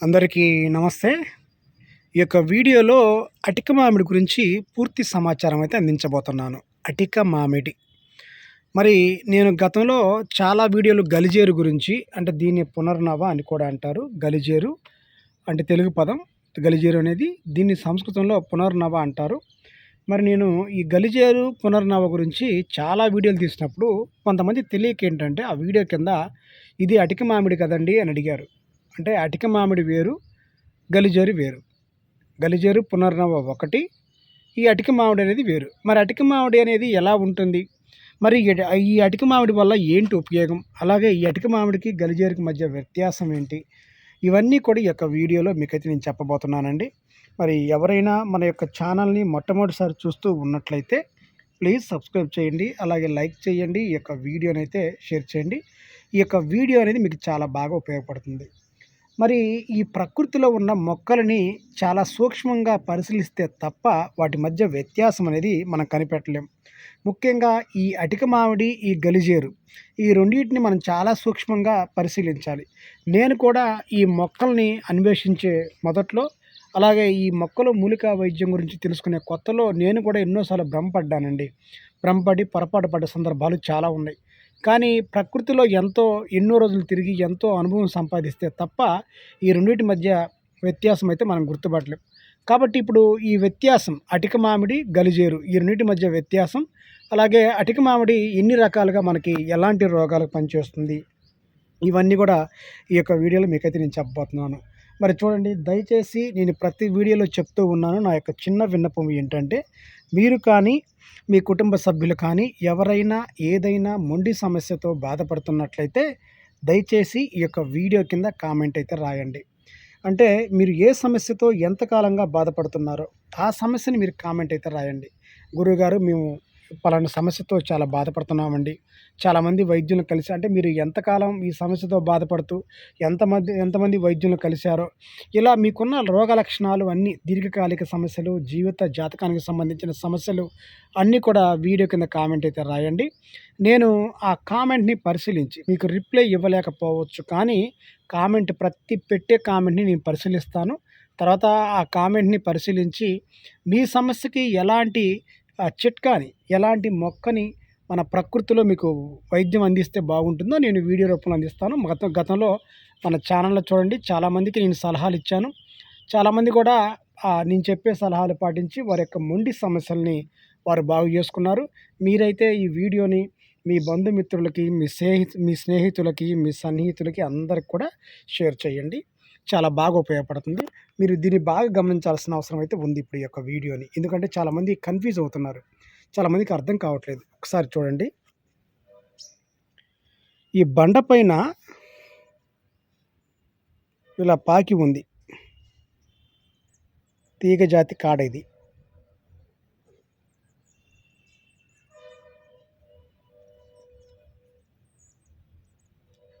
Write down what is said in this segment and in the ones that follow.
అందరికీ నమస్తే. ఈ యొక్క వీడియోలో అటిక మామిడి గురించి పూర్తి సమాచారం అయితే అందించబోతున్నాను. అటిక మామిడి. మరి నేను గతంలో చాలా వీడియోలు గలిజేరు గురించి అంటే దీన్ని పునర్నవ అని కూడా అంటారు. గలిజేరు అంటే తెలుగు పదం. గలిజేరు అనేది దీన్ని సంస్కృతంలో పునర్నవ అంటారు. మరి నేను ఈ గలిజేరు పునర్నవ గురించి చాలా వీడియోలు తీసినప్పుడు కొంతమంది తెలియక ఏంటంటే ఆ వీడియో కింద ఇది అటిక మామిడి కదండి అని అడిగారు. అంటే అటిక మామిడి వేరు గలిజేరు వేరు. గలిజేరు పునర్నవ ఒకటి ఈ అటిక మామిడి అనేది వేరు. మరి అటిక మామిడి అనేది ఎలా ఉంటుంది? మరి ఈ ఈ అటిక మామిడి వల్ల ఏంటి ఉపయోగం? అలాగే ఈ అటిక మామిడికి గలిజేరుకి మధ్య వ్యత్యాసం ఏంటి? ఇవన్నీ కూడా ఈ యొక్క వీడియోలో మీకైతే నేను చెప్పబోతున్నానండి. మరి ఎవరైనా మన యొక్క ఛానల్ని మొట్టమొదటిసారి చూస్తూ ఉన్నట్లయితే ప్లీజ్ సబ్స్క్రైబ్ చేయండి అలాగే లైక్ చేయండి ఈ యొక్క వీడియోనైతే షేర్ చేయండి. ఈ యొక్క వీడియో అనేది మీకు చాలా బాగా ఉపయోగపడుతుంది. మరి ఈ ప్రకృతిలో ఉన్న మొక్కలని చాలా సూక్ష్మంగా పరిశీలిస్తే తప్ప వాటి మధ్య వ్యత్యాసం అనేది మనం కనిపెట్టలేం. ముఖ్యంగా ఈ అటిక మామిడి ఈ గలిజేరు ఈ రెండింటిని మనం చాలా సూక్ష్మంగా పరిశీలించాలి. నేను కూడా ఈ మొక్కల్ని అన్వేషించే మొదట్లో అలాగే ఈ మొక్కలు మూలికా వైద్యం గురించి తెలుసుకునే కొత్తలో నేను కూడా ఎన్నోసార్లు భ్రమపడ్డానండి. భ్రమపడి పొరపాటు పడ్డ సందర్భాలు చాలా ఉన్నాయి. కానీ ప్రకృతిలో ఎంతో ఎన్నో రోజులు తిరిగి ఎంతో అనుభవం సంపాదిస్తే తప్ప ఈ రెండింటి మధ్య వ్యత్యాసం అయితే మనం గుర్తుపట్టలేం. కాబట్టి ఇప్పుడు ఈ వ్యత్యాసం అటిక మామిడి గలిజేరు ఈ రెండింటి మధ్య వ్యత్యాసం. అలాగే అటిక మామిడి ఎన్ని రకాలుగా మనకి ఎలాంటి రోగాలకు పనిచేస్తుంది? ఇవన్నీ కూడా ఈ యొక్క వీడియోలో మీకైతే నేను చెప్పబోతున్నాను. మరి చూడండి దయచేసి నేను ప్రతి వీడియోలో చెప్తూ ఉన్నాను. నా యొక్క చిన్న విన్నపం ఏంటంటే మీరు కానీ మీ కుటుంబ సభ్యులు కానీ ఎవరైనా ఏదైనా మొండి సమస్యతో బాధపడుతున్నట్లయితే దయచేసి ఈ యొక్క వీడియో కింద కామెంట్ అయితే రాయండి. అంటే మీరు ఏ సమస్యతో ఎంతకాలంగా బాధపడుతున్నారో ఆ సమస్యని మీరు కామెంట్ అయితే రాయండి. గురువుగారు మేము పలానా సమస్యతో చాలా బాధపడుతున్నామండి. చాలామంది వైద్యులను కలిసి అంటే మీరు ఎంతకాలం ఈ సమస్యతో బాధపడుతూ ఎంతమంది ఎంతమంది వైద్యులను కలిశారో ఇలా మీకున్న రోగ లక్షణాలు అన్నీ దీర్ఘకాలిక సమస్యలు జీవిత జాతకానికి సంబంధించిన సమస్యలు అన్నీ కూడా వీడియో కింద కామెంట్ అయితే రాయండి. నేను ఆ కామెంట్ని పరిశీలించి మీకు రిప్లై ఇవ్వలేకపోవచ్చు కానీ కామెంట్ ప్రతి పెట్టే కామెంట్ని నేను పరిశీలిస్తాను. తర్వాత ఆ కామెంట్ని పరిశీలించి మీ సమస్యకి ఎలాంటి చిట్కాని ఎలాంటి మొక్కని మన ప్రకృతిలో మీకు వైద్యం అందిస్తే బాగుంటుందో నేను వీడియో రూపంలో అందిస్తాను. గత గతంలో మన ఛానల్లో చూడండి చాలామందికి నేను సలహాలు ఇచ్చాను. చాలామంది కూడా నేను చెప్పే సలహాలు పాటించి వారి యొక్క మొండి సమస్యల్ని వారు బాగు చేసుకున్నారు. మీరైతే ఈ వీడియోని మీ బంధుమిత్రులకి మీ స్నేహి మీ స్నేహితులకి మీ సన్నిహితులకి అందరికి కూడా షేర్ చేయండి. చాలా బాగా ఉపయోగపడుతుంది. మీరు దీన్ని బాగా గమనించాల్సిన అవసరం అయితే ఉంది ఇప్పుడు ఈ యొక్క వీడియోని. ఎందుకంటే చాలామంది కన్ఫ్యూజ్ అవుతున్నారు. చాలామందికి అర్థం కావట్లేదు. ఒకసారి చూడండి. ఈ బండ పైన ఇలా పాకి ఉంది. తీగ జాతి కాడ ఇది.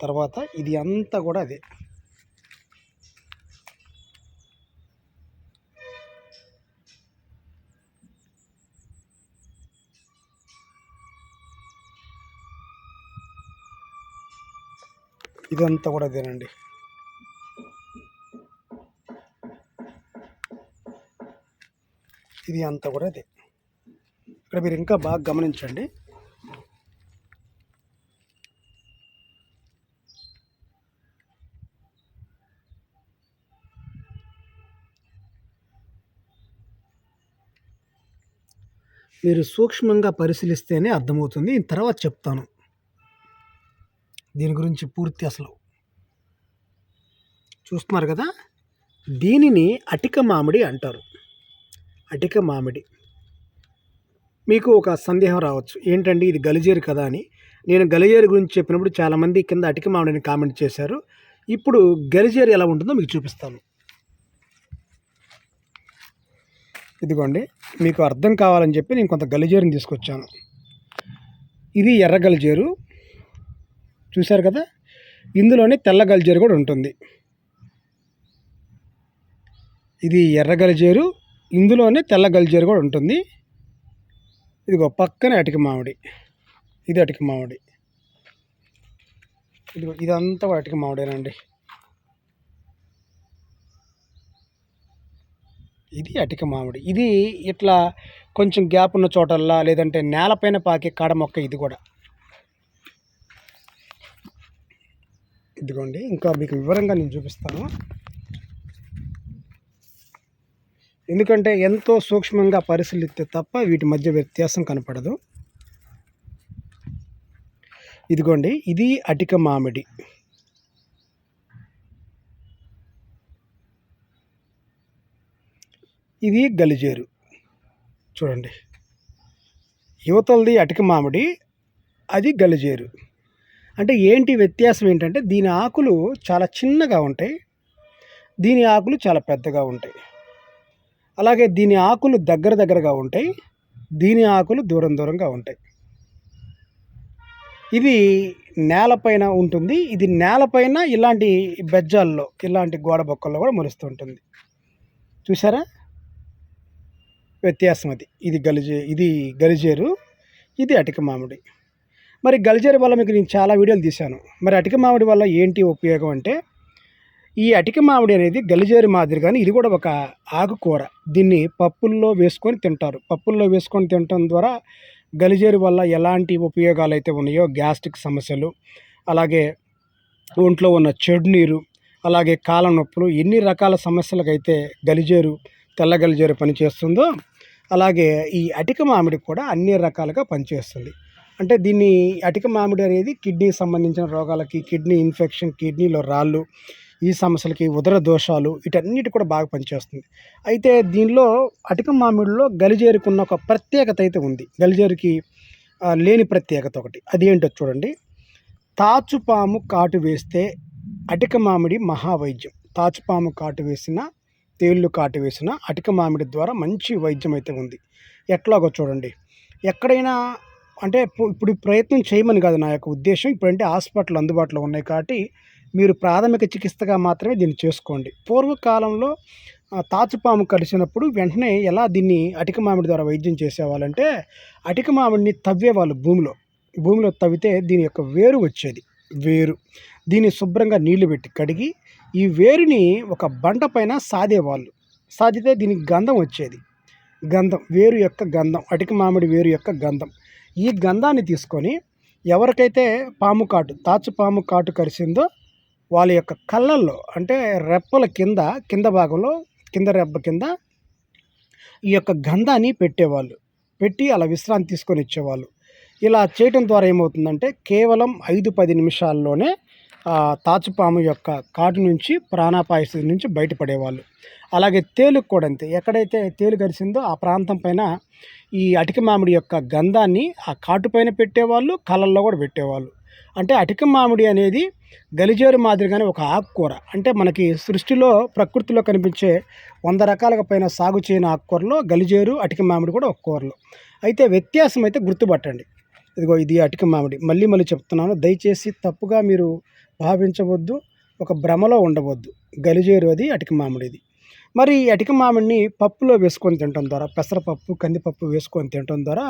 తర్వాత ఇది అంతా కూడా అదే. ఇదంతా కూడా అదేనండి. ఇది అంతా కూడా అదే. ఇక్కడ మీరు ఇంకా బాగా గమనించండి. మీరు సూక్ష్మంగా పరిశీలిస్తేనే అర్థమవుతుంది. తర్వాత చెప్తాను. దీని గురించి పూర్తి అసలు చూస్తున్నారు కదా? దీనిని అటిక మామిడి అంటారు. అటిక మామిడి. మీకు ఒక సందేహం రావచ్చు. ఏంటండి? ఇది గలిజేరు కదా అని. నేను గలిజేరు గురించి చెప్పినప్పుడు చాలామంది కింద అటిక మామిడిని కామెంట్ చేశారు. ఇప్పుడు గలిజేరు ఎలా ఉంటుందో మీకు చూపిస్తాను. ఇదిగోండి. మీకు అర్థం కావాలని చెప్పి నేను కొంత గలిజేరుని తీసుకొచ్చాను. ఇది ఎర్ర గలిజేరు. చూశారు కదా? ఇందులోనే తెల్ల గలిజేరు కూడా ఉంటుంది. ఇది ఎర్ర గలిజేరు ఇందులోనే తెల్ల గలిజేరు కూడా ఉంటుంది. ఇదిగో పక్కనే అటిక మామిడి. ఇది అటిక మామిడి. ఇదిగో ఇదంతా కూడా అటిక మామిడేనండి. ఇది అటిక మామిడి. ఇది ఇట్లా కొంచెం గ్యాప్ ఉన్న చోటల్లా లేదంటే నేలపైన పాకే కాడ మొక్క ఇది కూడా. ఇదిగోండి. ఇంకా మీకు వివరంగా నేను చూపిస్తాను. ఎందుకంటే ఎంతో సూక్ష్మంగా పరిశీలిస్తే తప్ప వీటి మధ్య వ్యత్యాసం కనపడదు. ఇదిగోండి. ఇది అటిక మామిడి. ఇది గలిజేరు. చూడండి. యువతలది అటిక మామిడి అది గలిజేరు. అంటే ఏంటి వ్యత్యాసం ఏంటంటే దీని ఆకులు చాలా చిన్నగా ఉంటాయి. దీని ఆకులు చాలా పెద్దగా ఉంటాయి. అలాగే దీని ఆకులు దగ్గర దగ్గరగా ఉంటాయి. దీని ఆకులు దూరం దూరంగా ఉంటాయి. ఇది నేలపైన ఉంటుంది. ఇది నేలపైన ఇలాంటి బెజ్జాల్లో ఇలాంటి గోడ బొక్కల్లో కూడా మొలుస్తూ ఉంటుంది. చూసారా వ్యత్యాసం అది ఇది గలిజే ఇది గలిజేరు ఇది అటిక మామిడి. మరి గలిజేరు వల్ల మీకు నేను చాలా వీడియోలు తీశాను. మరి అటిక మామిడి వల్ల ఏంటి ఉపయోగం అంటే ఈ అటిక మామిడి అనేది గలిజేరు మాదిరిగానే ఇది కూడా ఒక ఆకుకూర. దీన్ని పప్పుల్లో వేసుకొని తింటారు. పప్పుల్లో వేసుకొని తినటం ద్వారా గలిజేరు వల్ల ఎలాంటి ఉపయోగాలు అయితే ఉన్నాయో గ్యాస్ట్రిక్ సమస్యలు అలాగే ఒంట్లో ఉన్న చెడు నీరు అలాగే కాళ్ళ నొప్పులు ఎన్ని రకాల సమస్యలకైతే గలిజేరు తెల్ల గలిజేరు పనిచేస్తుందో అలాగే ఈ అటిక మామిడి కూడా అన్ని రకాలుగా పనిచేస్తుంది. అంటే దీన్ని అటిక మామిడి అనేది కిడ్నీ సంబంధించిన రోగాలకి కిడ్నీ ఇన్ఫెక్షన్ కిడ్నీలో రాళ్ళు ఈ సమస్యలకి ఉదర దోషాలు వీటన్నిటి కూడా బాగా పనిచేస్తుంది. అయితే దీనిలో అటిక మామిడిలో గలిజేరుకున్న ఒక ప్రత్యేకత అయితే ఉంది. గలిజేరుకి లేని ప్రత్యేకత ఒకటి. అది ఏంటో చూడండి. తాచుపాము కాటు వేస్తే అటిక మామిడి మహావైద్యం. తాచుపాము కాటు వేసిన తేళ్ళు కాటు వేసిన అటిక మామిడి ద్వారా మంచి వైద్యం అయితే ఉంది. ఎట్లాగో చూడండి. ఎక్కడైనా అంటే ఇప్పుడు ప్రయత్నం చేయమని కాదు నా యొక్క ఉద్దేశం. ఇప్పుడంటే హాస్పిటల్ అందుబాటులో ఉన్నాయి కాబట్టి మీరు ప్రాథమిక చికిత్సగా మాత్రమే దీన్ని చేసుకోండి. పూర్వకాలంలో తాచుపాము కలిసినప్పుడు వెంటనే ఎలా దీన్ని అటిక మామిడి ద్వారా వైద్యం చేసేవాళ్ళంటే అటిక మామిడిని తవ్వేవాళ్ళు భూమిలో. భూమిలో తవ్వితే దీని యొక్క వేరు వచ్చేది. వేరు. దీన్ని శుభ్రంగా నీళ్ళు పెట్టి కడిగి ఈ వేరుని ఒక బండ పైన సాదేవాళ్ళు సాదితే దీనికి గంధం వచ్చేది. గంధం వేరు యొక్క గంధం అటిక మామిడి వేరు యొక్క గంధం. ఈ గంధాన్ని తీసుకొని ఎవరికైతే పాము కాటు తాచు పాము కాటు కరిసిందో వాళ్ళ యొక్క కళ్ళల్లో అంటే రెప్పల కింద కింద భాగంలో కింద రెప్ప కింద ఈ యొక్క గంధాన్ని పెట్టేవాళ్ళు. పెట్టి అలా విశ్రాంతి తీసుకొని ఇచ్చేవాళ్ళు ఇలా చేయటం ద్వారా ఏమవుతుందంటే కేవలం ఐదు పది నిమిషాల్లోనే తాచుపాము యొక్క కాటు నుంచి ప్రాణాపాయ స్థితి నుంచి బయటపడేవాళ్ళు. అలాగే తేలుకు కూడా అంతే. ఎక్కడైతే తేలు కరిసిందో ఆ ప్రాంతం పైన ఈ అటిక మామిడి యొక్క గంధాన్ని ఆ కాటు పైన పెట్టేవాళ్ళు కళ్ళల్లో కూడా పెట్టేవాళ్ళు. అంటే అటిక మామిడి అనేది గలిజేరు మాదిరిగానే ఒక ఆకుకూర. అంటే మనకి సృష్టిలో ప్రకృతిలో కనిపించే వంద రకాలుగా పైన సాగు చేయని ఆకుకూరలో గలిజేరు అటిక మామిడి కూడా ఒక కూరలు. అయితే వ్యత్యాసం అయితే గుర్తుపట్టండి. ఇదిగో ఇది అటిక మామిడి. మళ్ళీ మళ్ళీ చెప్తున్నాను. దయచేసి తప్పుగా మీరు భావించవద్దు ఒక భ్రమలో ఉండవద్దు. గలిజేరు అది అటిక మామిడిది. మరి ఈ అటిక మామిడిని పప్పులో వేసుకొని తినటం ద్వారా పెసరపప్పు కందిపప్పు వేసుకొని తినటం ద్వారా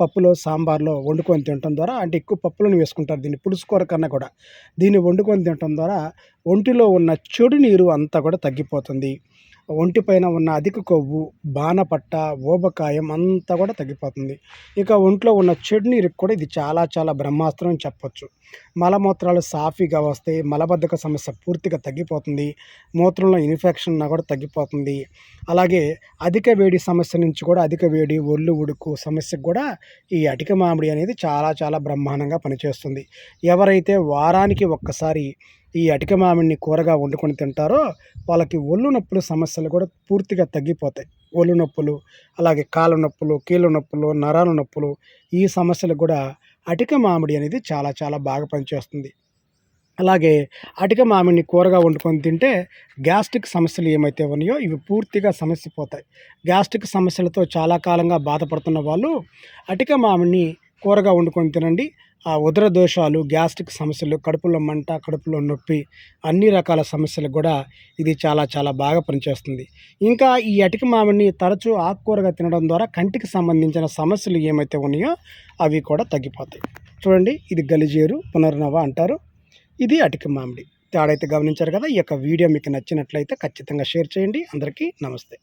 పప్పులో సాంబార్లో వండుకొని తినటం ద్వారా అంటే ఎక్కువ పప్పులను వేసుకుంటారు దీన్ని పులుసు కూర కన్నా కూడా. దీన్ని వండుకొని తినటం ద్వారా ఒంటిలో ఉన్న చెడు నీరు అంతా కూడా తగ్గిపోతుంది. ఒంటిపైన ఉన్న అధిక కొవ్వు బాణపట్ట ఊబకాయం అంతా కూడా తగ్గిపోతుంది. ఇక ఒంట్లో ఉన్న చెడు నీరుకి కూడా ఇది చాలా చాలా బ్రహ్మాస్త్రం అని చెప్పొచ్చు. మలమూత్రాలు సాఫీగా వస్తాయి మలబద్ధక సమస్య పూర్తిగా తగ్గిపోతుంది. మూత్రంలో ఇన్ఫెక్షన్ ఉన్నా కూడా తగ్గిపోతుంది. అలాగే అధిక వేడి సమస్య నుంచి కూడా అధిక వేడి ఒళ్ళు ఉడుకు సమస్యకు కూడా ఈ అటిక మామిడి అనేది చాలా చాలా బ్రహ్మాండంగా పనిచేస్తుంది. ఎవరైతే వారానికి ఒక్కసారి ఈ అటిక మామిడిని కూరగా వండుకొని తింటారో వాళ్ళకి ఒళ్ళు నొప్పుల సమస్యలు కూడా పూర్తిగా తగ్గిపోతాయి. ఒళ్ళు నొప్పులు అలాగే కాళ్ళ నొప్పులు కీళ్ళ నొప్పులు నరాల నొప్పులు ఈ సమస్యలు కూడా అటిక మామిడి అనేది చాలా చాలా బాగా పనిచేస్తుంది. అలాగే అటిక మామిడిని కూరగా వండుకొని తింటే గ్యాస్ట్రిక్ సమస్యలు ఏమైతే ఉన్నాయో ఇవి పూర్తిగా సమస్య పోతాయి. గ్యాస్ట్రిక్ సమస్యలతో చాలా కాలంగా బాధపడుతున్న వాళ్ళు అటిక మామిడిని కూరగా వండుకొని తినండి. ఆ ఉదర దోషాలు గ్యాస్ట్రిక్ సమస్యలు కడుపులో మంట కడుపులో నొప్పి అన్ని రకాల సమస్యలకు కూడా ఇది చాలా చాలా బాగా పనిచేస్తుంది. ఇంకా ఈ అటిక మామిడిని తరచూ ఆకుకూరగా తినడం ద్వారా కంటికి సంబంధించిన సమస్యలు ఏమైతే ఉన్నాయో అవి కూడా తగ్గిపోతాయి. చూడండి ఇది గలిజేరు పునర్నవ అంటారు. ఇది అటిక మామిడి. తేడైతే గమనించారు కదా ఈ యొక్క వీడియో మీకు నచ్చినట్లయితే ఖచ్చితంగా షేర్ చేయండి. అందరికీ నమస్తే.